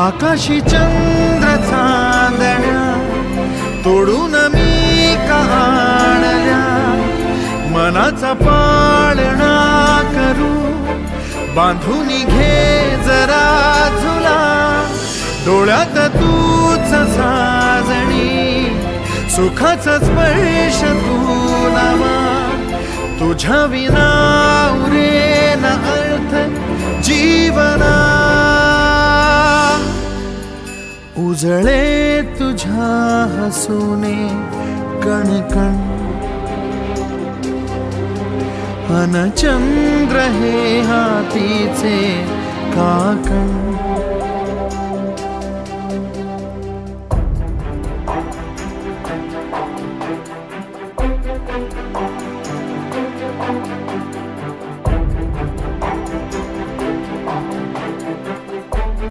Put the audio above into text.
आकाशी चंद्र चांदण्या तोडून मी कहाणल्या. मनाचा पाळणा करू बांधून घे जरा झुला. डोळ्यात तूच साजणी सुखाचा स्पर्श तू नामा तुझ्या विना उरे उजळे तुझ्या हसूने कणकण अनचंद्र हे हातीचे काकण.